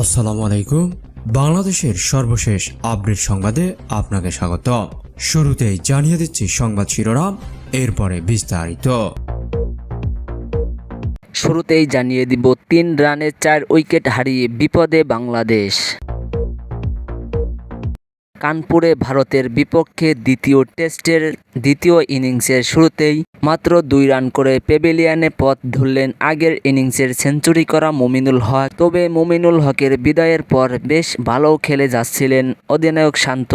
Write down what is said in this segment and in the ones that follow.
আসসালামু আলাইকুম। বাংলাদেশের সর্বশেষ আপডেট সংবাদে আপনাকে স্বাগত। শুরুতেই জানিয়ে দিচ্ছি সংবাদ শিরোনাম, এরপরে বিস্তারিত। শুরুতেই জানিয়ে দিব, তিন রানে চার উইকেট হারিয়ে বিপদে বাংলাদেশ। কানপুরে ভারতের বিপক্ষে দ্বিতীয় টেস্টের দ্বিতীয় ইনিংসের শুরুতেই মাত্র দুই রান করে পেভিলিয়ানে পথ ধরলেন আগের ইনিংসের সেঞ্চুরি করা মুমিনুল হক। তবে মুমিনুল হকের বিদায়ের পর বেশ ভালো খেলে যাচ্ছিলেন অধিনায়ক শান্ত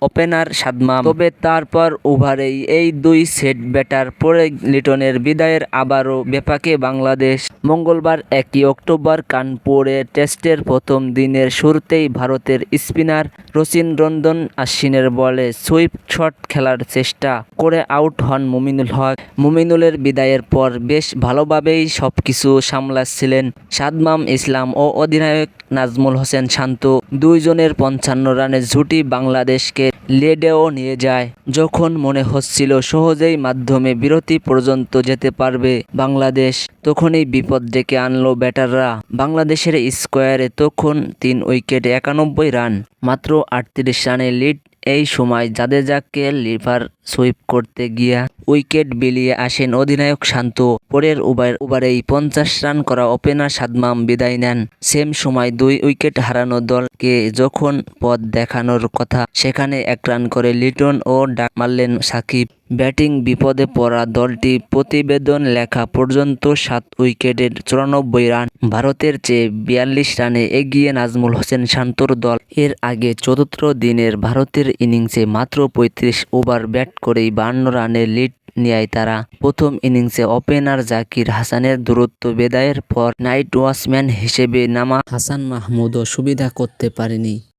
ওপেনার সাদমাম তবে তারপর ওভারেই এই দুই সেট ব্যাটার পরে লিটনের বিদায়ের আবারও বেপাকে বাংলাদেশ। মঙ্গলবার একই অক্টোবর কানপুরে টেস্টের প্রথম দিনের শুরুতেই ভারতের স্পিনার রচিন রঞ্জন আশ্বিনের বলে সুইপ শট খেলার চেষ্টা করে আউট হন মুমিনুল হক। মুমিনুলের বিদায়ের পর বেশ ভালোভাবেই সব কিছু সামলাচ্ছিলেন সাদমাম ইসলাম ও অধিনায়ক নাজমুল হোসেন শান্ত। দুইজনের পঞ্চান্ন রানের জুটি বাংলাদেশকে লেডেও নিয়ে যায়। যখন মনে হচ্ছিল সহজেই মাধ্যমে বিরতি পর্যন্ত যেতে পারবে বাংলাদেশ, তখনই বিপদ ডেকে আনলো ব্যাটাররা। বাংলাদেশের স্কোয়ারে তখন তিন উইকেটে একানব্বই রান, মাত্র আটত্রিশ রানে লিড এই সময় জাদেজাকে লিভার সুইপ করতে গিয়া উইকেট বিলিয়ে আসেন অধিনায়ক শান্ত। পরের ওভার ওভারেই পঞ্চাশ রান করা ওপেনার সাদমাম বিদায় নেন। সেম সময় দুই উইকেট হারানো দলকে যখন পথ দেখানোর কথা, সেখানে এক রান করে লিটন ও ডাক মারলেন সাকিব। ব্যাটিং বিপদে পড়া দলটি প্রতিবেদন লেখা পর্যন্ত সাত উইকেটের চুরানব্বই রান, ভারতের চেয়ে বিয়াল্লিশ রানে এগিয়ে নাজমুল হোসেন শান্তর দল। এর আগে চতুর্থ দিনের ভারতের ইনিংসে মাত্র পঁয়ত্রিশ ওভার ব্যাট করেই বান্ন রানের লিড নেয় তারা। প্রথম ইনিংসে ওপেনার জাকির হাসানের দূরত্ব বেদায়ের পর নাইট ওয়াচম্যান হিসেবে নামা হাসান মাহমুদও সুবিধা করতে পারেনি।